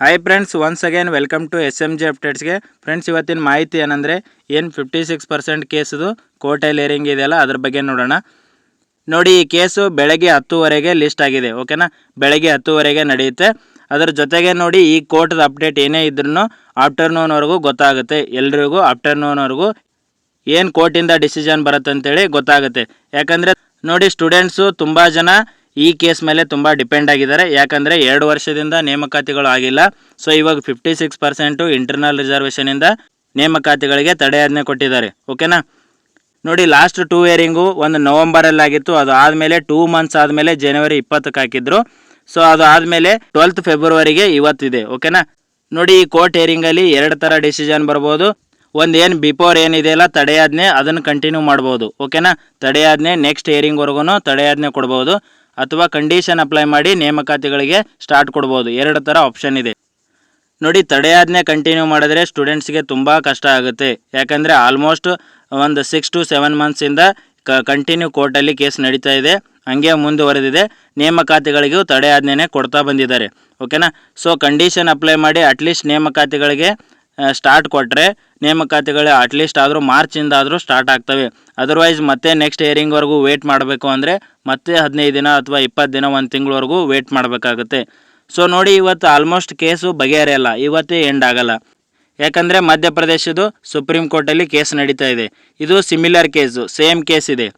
Hi friends once again welcome to S M G ಅಪ್ಡೇಟ್ಸ್ಗೆ friends ಇವತ್ತಿನ ಮಾಹಿತಿ ಏನಂದರೆ, ಏನು ಫಿಫ್ಟಿ ಸಿಕ್ಸ್ ಪರ್ಸೆಂಟ್ ಕೇಸದು ಕೋರ್ಟಲ್ಲಿ ಏರಿಂಗ್ ಇದೆಯಲ್ಲ, ಅದ್ರ ಬಗ್ಗೆ ನೋಡೋಣ. ನೋಡಿ, ಈ ಕೇಸು ಬೆಳಗ್ಗೆ ಹತ್ತುವರೆಗೆ ಲಿಸ್ಟ್ ಆಗಿದೆ ಓಕೆನಾ ಬೆಳಗ್ಗೆ ಹತ್ತುವರೆಗೆ ನಡೆಯುತ್ತೆ. ಅದರ ಜೊತೆಗೆ ನೋಡಿ, ಈ ಕೋರ್ಟ್ದ ಅಪ್ಡೇಟ್ ಏನೇ ಇದ್ರೂ ಆಫ್ಟರ್ನೂನ್ವರೆಗೂ ಗೊತ್ತಾಗುತ್ತೆ. ಎಲ್ರಿಗೂ ಆಫ್ಟರ್ನೂನ್ವರೆಗೂ ಏನು ಕೋರ್ಟಿಂದ ಡಿಸಿಷನ್ ಬರುತ್ತೆ ಅಂತೇಳಿ ಗೊತ್ತಾಗುತ್ತೆ. ಯಾಕಂದರೆ, ನೋಡಿ ಸ್ಟೂಡೆಂಟ್ಸು ತುಂಬ ಜನ ಈ ಕೇಸ್ ಮೇಲೆ ತುಂಬ ಡಿಪೆಂಡ್ ಆಗಿದ್ದಾರೆ. ಯಾಕಂದರೆ ಎರಡು ವರ್ಷದಿಂದ ನೇಮಕಾತಿಗಳು ಆಗಿಲ್ಲ. ಸೊ ಇವಾಗ ಫಿಫ್ಟಿ ಸಿಕ್ಸ್ ಪರ್ಸೆಂಟು ಇಂಟರ್ನಲ್ ರಿಸರ್ವೇಷನಿಂದ ನೇಮಕಾತಿಗಳಿಗೆ ತಡೆಯಾಜ್ಞೆ ಕೊಟ್ಟಿದ್ದಾರೆ. ಓಕೆನಾ ನೋಡಿ ಲಾಸ್ಟ್ ಟೂ ಇಯರಿಂಗು ಒಂದು ನವಂಬರಲ್ಲಿ ಆಗಿತ್ತು. ಅದು ಆದಮೇಲೆ ಟೂ ಮಂತ್ಸ್ ಆದಮೇಲೆ ಜನವರಿ ಇಪ್ಪತ್ತಕ್ಕೆ ಹಾಕಿದ್ರು. ಸೊ ಅದು ಆದಮೇಲೆ ಟ್ವೆಲ್ತ್ ಫೆಬ್ರವರಿಗೆ ಇವತ್ತಿದೆ. ಓಕೆನಾ ನೋಡಿ, ಈ ಕೋರ್ಟ್ ಏರಿಂಗಲ್ಲಿ ಎರಡು ಥರ ಡಿಸಿಷನ್ ಬರ್ಬೋದು. ಒಂದು ಏನು ಬಿಫೋರ್ ಏನಿದೆಯಲ್ಲ ತಡೆಯಾಜ್ಞೆ ಅದನ್ನು ಕಂಟಿನ್ಯೂ ಮಾಡ್ಬೋದು. ಓಕೆನಾ ತಡೆಯಾಜ್ಞೆ ನೆಕ್ಸ್ಟ್ ಹಿಯರಿಂಗ್ವರೆಗೂ ತಡೆಯಾಜ್ಞೆ ಕೊಡ್ಬೋದು. ಅಥವಾ ಕಂಡೀಷನ್ ಅಪ್ಲೈ ಮಾಡಿ ನೇಮಕಾತಿಗಳಿಗೆ ಸ್ಟಾರ್ಟ್ ಕೊಡ್ಬೋದು. ಎರಡು ಥರ ಆಪ್ಷನ್ ಇದೆ. ನೋಡಿ, ತಡೆಯಾಜ್ಞೆ ಕಂಟಿನ್ಯೂ ಮಾಡಿದ್ರೆ ಸ್ಟೂಡೆಂಟ್ಸ್ಗೆ ತುಂಬ ಕಷ್ಟ ಆಗುತ್ತೆ. ಯಾಕಂದರೆ ಆಲ್ಮೋಸ್ಟ್ ಒಂದು ಸಿಕ್ಸ್ ಟು ಸೆವೆನ್ ಮಂತ್ಸಿಂದ ಕ ಕಂಟಿನ್ಯೂ ಕೋರ್ಟಲ್ಲಿ ಕೇಸ್ ನಡೀತಾ ಇದೆ. ಹಂಗೆ ಮುಂದುವರೆದಿದೆ. ನೇಮಕಾತಿಗಳಿಗೂ ತಡೆಯಾಜ್ಞೆನೇ ಕೊಡ್ತಾ ಬಂದಿದ್ದಾರೆ. ಓಕೆನಾ ಸೊ ಕಂಡೀಷನ್ ಅಪ್ಲೈ ಮಾಡಿ ಅಟ್ಲೀಸ್ಟ್ ನೇಮಕಾತಿಗಳಿಗೆ ಸ್ಟಾರ್ಟ್ ಕೊಟ್ಟರೆ ನೇಮಕಾತಿಗಳು ಅಟ್ಲೀಸ್ಟ್ ಆದರೂ ಮಾರ್ಚಿಂದ ಆದರೂ ಸ್ಟಾರ್ಟ್ ಆಗ್ತವೆ. ಅದರ್ವೈಸ್ ಮತ್ತೆ ನೆಕ್ಸ್ಟ್ ಇಯರಿಂಗ್ವರೆಗೂ ವೇಟ್ ಮಾಡಬೇಕು ಅಂದರೆ ಮತ್ತೆ ಹದಿನೈದು ದಿನ ಅಥವಾ ಇಪ್ಪತ್ತು ದಿನ ಒಂದು ತಿಂಗಳವರೆಗೂ ವೇಟ್ ಮಾಡಬೇಕಾಗುತ್ತೆ. ಸೊ ನೋಡಿ ಇವತ್ತು ಆಲ್ಮೋಸ್ಟ್ ಕೇಸು ಬಗೆಹರಿಯಲ್ಲ ಇವತ್ತೇ ಎಂಡ್ ಆಗಲ್ಲ. ಯಾಕಂದರೆ ಮಧ್ಯಪ್ರದೇಶದ್ದು ಸುಪ್ರೀಂ ಕೋರ್ಟಲ್ಲಿ ಕೇಸ್ ನಡೀತಾ ಇದೆ. ಇದು ಸಿಮಿಲರ್ ಕೇಸು ಸೇಮ್ ಕೇಸ್ ಇದೆ.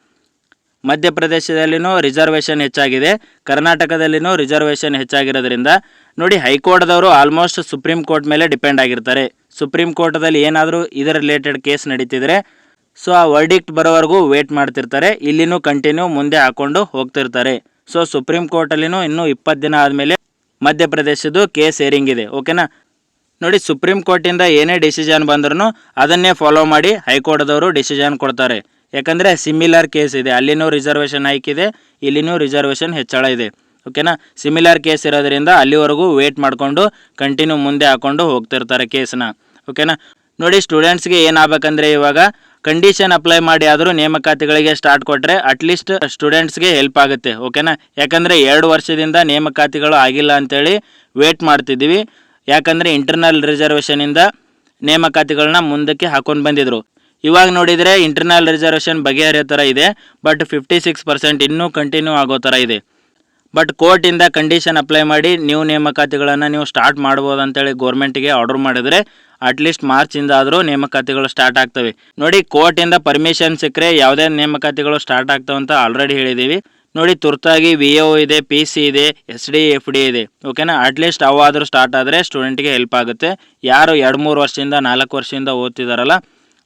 ಮಧ್ಯಪ್ರದೇಶದಲ್ಲಿನೂ ರಿಸರ್ವೇಷನ್ ಹೆಚ್ಚಾಗಿದೆ. ಕರ್ನಾಟಕದಲ್ಲಿನೂ ರಿಸರ್ವೇಷನ್ ಹೆಚ್ಚಾಗಿರೋದ್ರಿಂದ ನೋಡಿ ಹೈಕೋರ್ಟ್ದವರು ಆಲ್ಮೋಸ್ಟ್ ಸುಪ್ರೀಂ ಕೋರ್ಟ್ ಮೇಲೆ ಡಿಪೆಂಡ್ ಆಗಿರ್ತಾರೆ. ಸುಪ್ರೀಂ ಕೋರ್ಟ್ದಲ್ಲಿ ಏನಾದರೂ ಇದರ ರಿಲೇಟೆಡ್ ಕೇಸ್ ನಡೀತಿದ್ರೆ ಸೊ ಆ ವರ್ಡಿಕ್ಟ್ ಬರೋವರೆಗೂ ವೇಟ್ ಮಾಡ್ತಿರ್ತಾರೆ. ಇಲ್ಲಿನೂ ಕಂಟಿನ್ಯೂ ಮುಂದೆ ಹಾಕೊಂಡು ಹೋಗ್ತಿರ್ತಾರೆ. ಸೊ ಸುಪ್ರೀಂ ಕೋರ್ಟಲ್ಲಿನೂ ಇನ್ನೂ ಇಪ್ಪತ್ತು ದಿನ ಆದಮೇಲೆ ಮಧ್ಯಪ್ರದೇಶದ್ದು ಕೇಸ್ ಏರಿಂಗ್ ಇದೆ. ಓಕೆನಾ ನೋಡಿ ಸುಪ್ರೀಂ ಕೋರ್ಟಿಂದ ಏನೇ ಡಿಸಿಷನ್ ಬಂದ್ರೂ ಅದನ್ನೇ ಫಾಲೋ ಮಾಡಿ ಹೈಕೋರ್ಟ್ದವರು ಡಿಸಿಷನ್ ಕೊಡ್ತಾರೆ. ಯಾಕಂದರೆ ಸಿಮಿಲರ್ ಕೇಸ್ ಇದೆ. ಅಲ್ಲಿನೂ ರಿಸರ್ವೇಷನ್ ಹಾಕಿದೆ ಇಲ್ಲಿನೂ ರಿಸರ್ವೇಷನ್ ಹೆಚ್ಚಳ ಇದೆ. ಓಕೆನಾ ಸಿಮಿಲರ್ ಕೇಸ್ ಇರೋದ್ರಿಂದ ಅಲ್ಲಿವರೆಗೂ ವೇಟ್ ಮಾಡಿಕೊಂಡು ಕಂಟಿನ್ಯೂ ಮುಂದೆ ಹಾಕೊಂಡು ಹೋಗ್ತಿರ್ತಾರೆ ಕೇಸನ್ನ ಓಕೆನಾ ನೋಡಿ ಸ್ಟೂಡೆಂಟ್ಸ್ಗೆ ಏನಾಗಬೇಕಂದ್ರೆ ಇವಾಗ ಕಂಡೀಷನ್ ಅಪ್ಲೈ ಮಾಡಿ ಆದರೂ ನೇಮಕಾತಿಗಳಿಗೆ ಸ್ಟಾರ್ಟ್ ಕೊಟ್ಟರೆ ಅಟ್ಲೀಸ್ಟ್ ಸ್ಟೂಡೆಂಟ್ಸ್ಗೆ ಹೆಲ್ಪ್ ಆಗುತ್ತೆ. ಓಕೆನಾ ಯಾಕಂದರೆ ಎರಡು ವರ್ಷದಿಂದ ನೇಮಕಾತಿಗಳು ಆಗಿಲ್ಲ ಅಂತೇಳಿ ವೇಟ್ ಮಾಡ್ತಿದ್ದೀವಿ. ಯಾಕಂದರೆ ಇಂಟರ್ನಲ್ ರಿಸರ್ವೇಷನಿಂದ ನೇಮಕಾತಿಗಳನ್ನ ಮುಂದಕ್ಕೆ ಹಾಕೊಂಡು ಬಂದಿದ್ರು. ಇವಾಗ ನೋಡಿದರೆ ಇಂಟರ್ನಲ್ ರಿಸರ್ವೇಷನ್ ಬಗೆಹರಿಯೋ ಥರ ಇದೆ ಬಟ್ ಫಿಫ್ಟಿ ಸಿಕ್ಸ್ ಪರ್ಸೆಂಟ್ ಇನ್ನೂ ಕಂಟಿನ್ಯೂ ಆಗೋ ಥರ ಇದೆ. ಬಟ್ ಕೋರ್ಟಿಂದ ಕಂಡೀಷನ್ ಅಪ್ಲೈ ಮಾಡಿ ನೀವು ನೇಮಕಾತಿಗಳನ್ನು ನೀವು ಸ್ಟಾರ್ಟ್ ಮಾಡ್ಬೋದು ಅಂತೇಳಿ ಗೌರ್ಮೆಂಟಿಗೆ ಆರ್ಡರ್ ಮಾಡಿದರೆ ಅಟ್ಲೀಸ್ಟ್ ಮಾರ್ಚಿಂದ ಆದರೂ ನೇಮಕಾತಿಗಳು ಸ್ಟಾರ್ಟ್ ಆಗ್ತವೆ. ನೋಡಿ ಕೋರ್ಟಿಂದ ಪರ್ಮಿಷನ್ ಸಿಕ್ಕರೆ ಯಾವುದೇ ನೇಮಕಾತಿಗಳು ಸ್ಟಾರ್ಟ್ ಆಗ್ತವೆ ಅಂತ ಆಲ್ರೆಡಿ ಹೇಳಿದ್ದೀವಿ ನೋಡಿ, ತುರ್ತಾಗಿ ವಿ ಒ ಇದೆ ಪಿ ಸಿ ಇದೆ ಎಸ್ ಡಿ ಎಫ್ ಡಿ ಇದೆ. ಓಕೆನಾ ಅಟ್ಲೀಸ್ಟ್ ಅವಾದರೂ ಸ್ಟಾರ್ಟ್ ಆದರೆ ಸ್ಟೂಡೆಂಟ್ಗೆ ಹೆಲ್ಪ್ ಆಗುತ್ತೆ. ಯಾರು ಎರಡು ಮೂರು ವರ್ಷದಿಂದ, ನಾಲ್ಕು ವರ್ಷದಿಂದ ಓದ್ತಿದಾರಲ್ಲ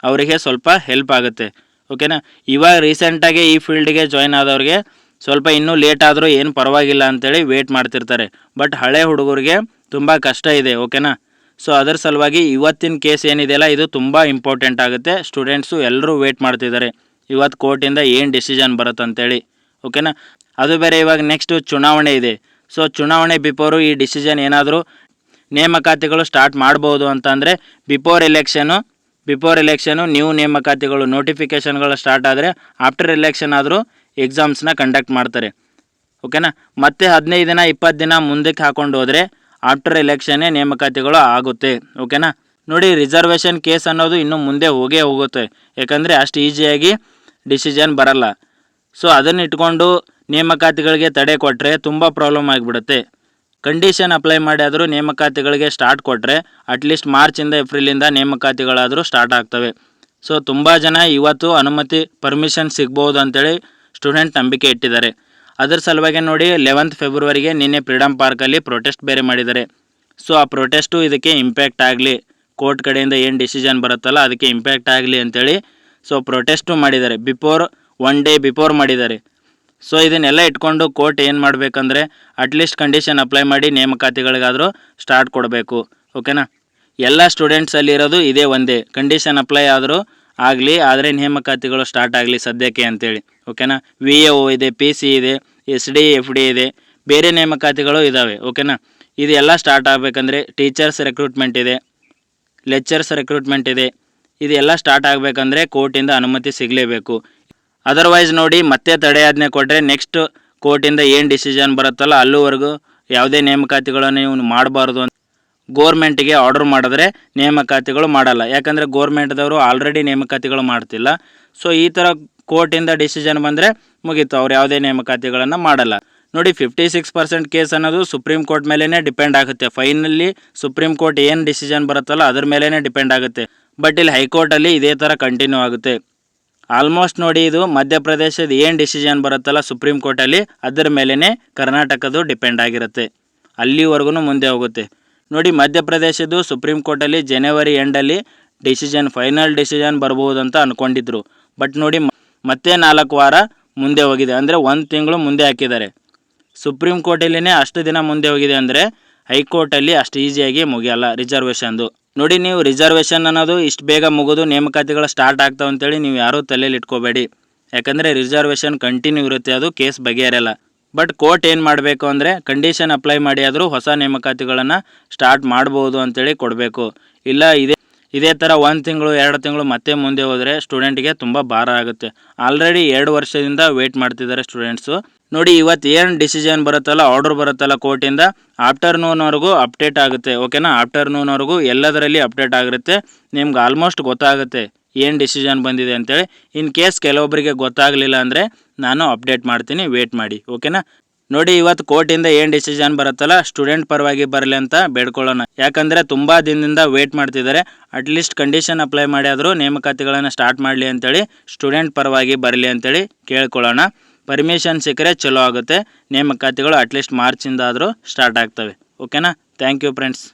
ಅವರಿಗೆ ಸ್ವಲ್ಪ ಹೆಲ್ಪ್ ಆಗುತ್ತೆ. ಓಕೆನಾ ಇವಾಗ ರೀಸೆಂಟಾಗಿ ಈ ಫೀಲ್ಡ್ಗೆ ಜಾಯ್ನ್ ಆದವ್ರಿಗೆ ಸ್ವಲ್ಪ ಇನ್ನೂ ಲೇಟ್ ಆದರೂ ಏನು ಪರವಾಗಿಲ್ಲ ಅಂತೇಳಿ ವೇಟ್ ಮಾಡ್ತಿರ್ತಾರೆ. ಬಟ್ ಹಳೆ ಹುಡುಗರಿಗೆ ತುಂಬ ಕಷ್ಟ ಇದೆ ಓಕೆನಾ ಸೊ ಅದರ ಸಲುವಾಗಿ ಇವತ್ತಿನ ಕೇಸ್ ಏನಿದೆಯಲ್ಲ ಇದು ತುಂಬ ಇಂಪಾರ್ಟೆಂಟ್ ಆಗುತ್ತೆ. ಸ್ಟೂಡೆಂಟ್ಸು ಎಲ್ಲರೂ ವೇಟ್ ಮಾಡ್ತಿದ್ದಾರೆ. ಇವತ್ತು ಕೋರ್ಟಿಂದ ಏನು ಡಿಸಿಷನ್ ಬರುತ್ತೆ ಅಂತೇಳಿ ಓಕೆನಾ ಅದು ಬೇರೆ ಇವಾಗ ನೆಕ್ಸ್ಟು ಚುನಾವಣೆ ಇದೆ. ಸೊ ಚುನಾವಣೆ ಬಿಫೋರು ಈ ಡಿಸಿಷನ್ ಏನಾದರೂ ನೇಮಕಾತಿಗಳು ಸ್ಟಾರ್ಟ್ ಮಾಡ್ಬೋದು ಅಂತಂದರೆ before election before election new ನೇಮಕಾತಿಗಳು ನೋಟಿಫಿಕೇಷನ್ಗಳು ಸ್ಟಾರ್ಟ್ ಆದರೆ ಆಫ್ಟರ್ ಎಲೆಕ್ಷನ್ ಆದರೂ ಎಕ್ಸಾಮ್ಸ್ನ ಕಂಡಕ್ಟ್ ಮಾಡ್ತಾರೆ. ಓಕೆನಾ ಮತ್ತೆ ಹದಿನೈದು ದಿನ, ಇಪ್ಪತ್ತು ದಿನ ಮುಂದಕ್ಕೆ ಹಾಕೊಂಡು ಹೋದರೆ ಆಫ್ಟರ್ ಎಲೆಕ್ಷನ್ನೇ ನೇಮಕಾತಿಗಳು ಆಗುತ್ತೆ. ಓಕೆನಾ ನೋಡಿ ರಿಸರ್ವೇಷನ್ ಕೇಸ್ ಅನ್ನೋದು ಇನ್ನು ಮುಂದೆ ಹೋಗೇ ಹೋಗುತ್ತೆ. ಯಾಕಂದರೆ ಅಷ್ಟು ಈಸಿಯಾಗಿ ಡಿಸಿಷನ್ ಬರಲ್ಲ. ಸೊ ಅದನ್ನು ಇಟ್ಕೊಂಡು ನೇಮಕಾತಿಗಳಿಗೆ ತಡೆ ಕೊಟ್ಟರೆ ತುಂಬ ಪ್ರಾಬ್ಲಮ್ ಆಗಿಬಿಡುತ್ತೆ. ಕಂಡೀಷನ್ ಅಪ್ಲೈ ಮಾಡಿ ಆದರೂ ನೇಮಕಾತಿಗಳಿಗೆ ಸ್ಟಾರ್ಟ್ ಕೊಟ್ಟರೆ ಅಟ್ಲೀಸ್ಟ್ ಮಾರ್ಚಿಂದ ಏಪ್ರಿಲಿಂದ ನೇಮಕಾತಿಗಳಾದರೂ ಸ್ಟಾರ್ಟ್ ಆಗ್ತವೆ. ಸೊ ತುಂಬ ಜನ ಇವತ್ತು ಅನುಮತಿ ಪರ್ಮಿಷನ್ ಸಿಗ್ಬೋದು ಅಂತೇಳಿ ಸ್ಟೂಡೆಂಟ್ ನಂಬಿಕೆ ಇಟ್ಟಿದ್ದಾರೆ. ಅದರ ಸಲುವಾಗಿ ನೋಡಿ ಲೆವೆಂತ್ ಫೆಬ್ರವರಿಗೆ ನಿನ್ನೆ ಫ್ರೀಡಮ್ ಪಾರ್ಕಲ್ಲಿ ಪ್ರೊಟೆಸ್ಟ್ ಬೇರೆ ಮಾಡಿದ್ದಾರೆ. ಸೊ ಆ ಪ್ರೊಟೆಸ್ಟು ಇದಕ್ಕೆ ಇಂಪ್ಯಾಕ್ಟ್ ಆಗಲಿ. ಕೋರ್ಟ್ ಕಡೆಯಿಂದ ಏನು ಡಿಸಿಷನ್ ಬರುತ್ತಲ್ಲ, ಅದಕ್ಕೆ ಇಂಪ್ಯಾಕ್ಟ್ ಆಗಲಿ ಅಂತೇಳಿ ಸೊ ಪ್ರೊಟೆಸ್ಟು ಮಾಡಿದ್ದಾರೆ. ಬಿಫೋರ್ ಒನ್ ಡೇ ಬಿಫೋರ್ ಮಾಡಿದ್ದಾರೆ. ಸೊ ಇದನ್ನೆಲ್ಲ ಇಟ್ಕೊಂಡು ಕೋರ್ಟ್ ಏನು ಮಾಡಬೇಕಂದ್ರೆ ಅಟ್ಲೀಸ್ಟ್ ಕಂಡೀಷನ್ ಅಪ್ಲೈ ಮಾಡಿ ನೇಮಕಾತಿಗಳಿಗಾದರೂ ಸ್ಟಾರ್ಟ್ ಕೊಡಬೇಕು. ಓಕೆನಾ ಎಲ್ಲ ಸ್ಟೂಡೆಂಟ್ಸಲ್ಲಿ ಇರೋದು ಇದೇ ಒಂದೇ. ಕಂಡೀಷನ್ ಅಪ್ಲೈ ಆದರೂ ಆಗಲಿ, ಆದರೆ ನೇಮಕಾತಿಗಳು ಸ್ಟಾರ್ಟ್ ಆಗಲಿ ಸದ್ಯಕ್ಕೆ ಅಂತೇಳಿ. ಓಕೆನಾ ವಿ ಎ ಒ ಇದೆ ಪಿ ಸಿ ಇದೆ ಎಸ್ ಡಿ ಎಫ್ ಡಿ ಇದೆ. ಬೇರೆ ನೇಮಕಾತಿಗಳು ಇದ್ದಾವೆ ಓಕೆನಾ ಇದೆಲ್ಲ ಸ್ಟಾರ್ಟ್ ಆಗಬೇಕಂದ್ರೆ ಟೀಚರ್ಸ್ ರೆಕ್ರೂಟ್ಮೆಂಟ್ ಇದೆ ಲೆಕ್ಚರ್ಸ್ ರೆಕ್ರೂಟ್ಮೆಂಟ್ ಇದೆ. ಇದೆಲ್ಲ ಸ್ಟಾರ್ಟ್ ಆಗಬೇಕಂದ್ರೆ ಕೋರ್ಟಿಂದ ಅನುಮತಿ ಸಿಗಲೇಬೇಕು. ಅದರ್ವೈಸ್ ನೋಡಿ ಮತ್ತೆ ತಡೆಯಾಜ್ಞೆ ಕೊಟ್ಟರೆ ನೆಕ್ಸ್ಟ್ ಕೋರ್ಟಿಂದ ಏನು ಡಿಸಿಷನ್ ಬರುತ್ತಲ್ಲ, ಅಲ್ಲಿವರೆಗೂ ಯಾವುದೇ ನೇಮಕಾತಿಗಳನ್ನು ಇವನು ಮಾಡಬಾರ್ದು ಅಂತ ಗೋರ್ಮೆಂಟಿಗೆ ಆರ್ಡರ್ ಮಾಡಿದ್ರೆ ನೇಮಕಾತಿಗಳು ಮಾಡಲ್ಲ. ಯಾಕಂದರೆ ಗೋರ್ಮೆಂಟ್ದವರು ಆಲ್ರೆಡಿ ನೇಮಕಾತಿಗಳು ಮಾಡ್ತಿಲ್ಲ. ಸೊ ಈ ಥರ ಕೋರ್ಟಿಂದ ಡಿಸಿಷನ್ ಬಂದರೆ ಮುಗೀತು. ಅವ್ರು ಯಾವುದೇ ನೇಮಕಾತಿಗಳನ್ನು ಮಾಡಲ್ಲ. ನೋಡಿ ಫಿಫ್ಟಿ ಸಿಕ್ಸ್ ಪರ್ಸೆಂಟ್ ಕೇಸ್ ಅನ್ನೋದು ಸುಪ್ರೀಂ ಕೋರ್ಟ್ ಮೇಲೇ ಡಿಪೆಂಡ್ ಆಗುತ್ತೆ. ಫೈನಲ್ಲಿ ಸುಪ್ರೀಂ ಕೋರ್ಟ್ ಏನು ಡಿಸಿಷನ್ ಬರುತ್ತಲ್ಲ, ಅದ್ರ ಮೇಲೇ ಡಿಪೆಂಡ್ ಆಗುತ್ತೆ. ಬಟ್ ಇಲ್ಲಿ ಹೈಕೋರ್ಟಲ್ಲಿ ಇದೇ ಥರ ಕಂಟಿನ್ಯೂ ಆಗುತ್ತೆ. ಆಲ್ಮೋಸ್ಟ್ ನೋಡಿ ಇದು ಮಧ್ಯಪ್ರದೇಶದ ಏನು ಡಿಸಿಷನ್ ಬರುತ್ತಲ್ಲ ಸುಪ್ರೀಂ ಕೋರ್ಟಲ್ಲಿ ಅದರ ಮೇಲೇ ಕರ್ನಾಟಕದ್ದು ಡಿಪೆಂಡ್ ಆಗಿರುತ್ತೆ. ಅಲ್ಲಿವರೆಗೂ ಮುಂದೆ ಹೋಗುತ್ತೆ. ನೋಡಿ ಮಧ್ಯಪ್ರದೇಶದ್ದು ಸುಪ್ರೀಂ ಕೋರ್ಟಲ್ಲಿ ಜನವರಿ ಎಂಡಲ್ಲಿ ಡಿಸಿಷನ್ ಫೈನಲ್ ಡಿಸಿಷನ್ ಬರಬಹುದು ಅಂತ ಅಂದ್ಕೊಂಡಿದ್ರು ಬಟ್ ನೋಡಿ ಮತ್ತೆ ನಾಲ್ಕು ವಾರ ಮುಂದೆ ಹೋಗಿದೆ. ಅಂದರೆ ಒಂದು ತಿಂಗಳು ಮುಂದೆ ಹಾಕಿದ್ದಾರೆ. ಸುಪ್ರೀಂ ಕೋರ್ಟಲ್ಲಿನೇ ಅಷ್ಟು ದಿನ ಮುಂದೆ ಹೋಗಿದೆ ಅಂದರೆ ಹೈಕೋರ್ಟಲ್ಲಿ ಅಷ್ಟು ಈಸಿಯಾಗಿ ಮುಗಿಯಲ್ಲ ರಿಸರ್ವೇಷನ್ದು ನೋಡಿ, ನೀವು ರಿಸರ್ವೇಷನ್ ಅನ್ನೋದು ಇಷ್ಟು ಬೇಗ ಮುಗಿದು, ನೇಮಕಾತಿಗಳು ಸ್ಟಾರ್ಟ್ ಆಗ್ತಾವೆ ಅಂತೇಳಿ ನೀವು ಯಾರೂ ತಲೆಯಲ್ಲಿ ಇಟ್ಕೋಬೇಡಿ. ಯಾಕಂದರೆ ರಿಸರ್ವೇಷನ್ ಕಂಟಿನ್ಯೂ ಇರುತ್ತೆ, ಅದು ಕೇಸ್ ಬಗೆಹರಲ್ಲ ಬಟ್ ಕೋರ್ಟ್ ಏನು ಮಾಡಬೇಕು ಅಂದರೆ ಕಂಡೀಷನ್ ಅಪ್ಲೈ ಮಾಡಿ ಆದರೂ ಹೊಸ ನೇಮಕಾತಿಗಳನ್ನು ಸ್ಟಾರ್ಟ್ ಮಾಡ್ಬೋದು ಅಂತೇಳಿ ಕೊಡಬೇಕು. ಇಲ್ಲ, ಇದೇ ಇದೇ ಥರ ಒಂದು ತಿಂಗಳು, ಎರಡು ತಿಂಗಳು ಮತ್ತೆ ಮುಂದೆ ಹೋದರೆ ಸ್ಟೂಡೆಂಟ್ಗೆ ತುಂಬ ಭಾರ ಆಗುತ್ತೆ. ಆಲ್ರೆಡಿ ಎರಡು ವರ್ಷದಿಂದ ವೇಟ್ ಮಾಡ್ತಿದ್ದಾರೆ ಸ್ಟೂಡೆಂಟ್ಸು ನೋಡಿ ಇವತ್ತು ಏನು ಡಿಸಿಷನ್ ಬರುತ್ತಲ್ಲ ಆರ್ಡರ್ ಬರುತ್ತಲ್ಲ ಕೋರ್ಟಿಂದ ಆಫ್ಟರ್ನೂನ್ವರೆಗೂ ಅಪ್ಡೇಟ್ ಆಗುತ್ತೆ ಓಕೆನಾ ಆಫ್ಟರ್ನೂನ್ವರೆಗೂ ಎಲ್ಲದರಲ್ಲಿ ಅಪ್ಡೇಟ್ ಆಗಿರುತ್ತೆ. ನಿಮ್ಗೆ ಆಲ್ಮೋಸ್ಟ್ ಗೊತ್ತಾಗುತ್ತೆ ಏನು ಡಿಸಿಷನ್ ಬಂದಿದೆ ಅಂತೇಳಿ. ಇನ್ ಕೇಸ್ ಕೆಲವೊಬ್ಬರಿಗೆ ಗೊತ್ತಾಗಲಿಲ್ಲ ಅಂದರೆ ನಾನು ಅಪ್ಡೇಟ್ ಮಾಡ್ತೀನಿ ವೇಟ್ ಮಾಡಿ ಓಕೆನಾ ನೋಡಿ, ಇವತ್ತು ಕೋರ್ಟಿಂದ ಏನ್ ಡಿಸಿಷನ್ ಬರುತ್ತಲ್ಲ, ಸ್ಟೂಡೆಂಟ್ ಪರವಾಗಿ ಬರಲಿ ಅಂತ ಬೇಡ್ಕೊಳ್ಳೋಣ. ಯಾಕಂದ್ರೆ ತುಂಬಾ ದಿನದಿಂದ ವೇಟ್ ಮಾಡ್ತಿದ್ದಾರೆ. ಅಟ್ಲೀಸ್ಟ್ ಕಂಡೀಷನ್ ಅಪ್ಲೈ ಮಾಡಿ ಆದರೂ ನೇಮಕಾತಿಗಳನ್ನು ಸ್ಟಾರ್ಟ್ ಮಾಡಲಿ ಅಂತೇಳಿ, ಸ್ಟೂಡೆಂಟ್ ಪರವಾಗಿ ಬರಲಿ ಅಂತೇಳಿ ಕೇಳ್ಕೊಳ್ಳೋಣ. ಪರ್ಮಿಷನ್ ಸಿಕ್ಕರೆ ಚಲೋ ಆಗುತ್ತೆ. ನೇಮಕಾತಿಗಳು ಅಟ್ಲೀಸ್ಟ್ ಮಾರ್ಚಿಂದ ಆದರೂ ಸ್ಟಾರ್ಟ್ ಆಗ್ತವೆ. ಓಕೆನಾ ಥ್ಯಾಂಕ್ ಯು ಫ್ರೆಂಡ್ಸ್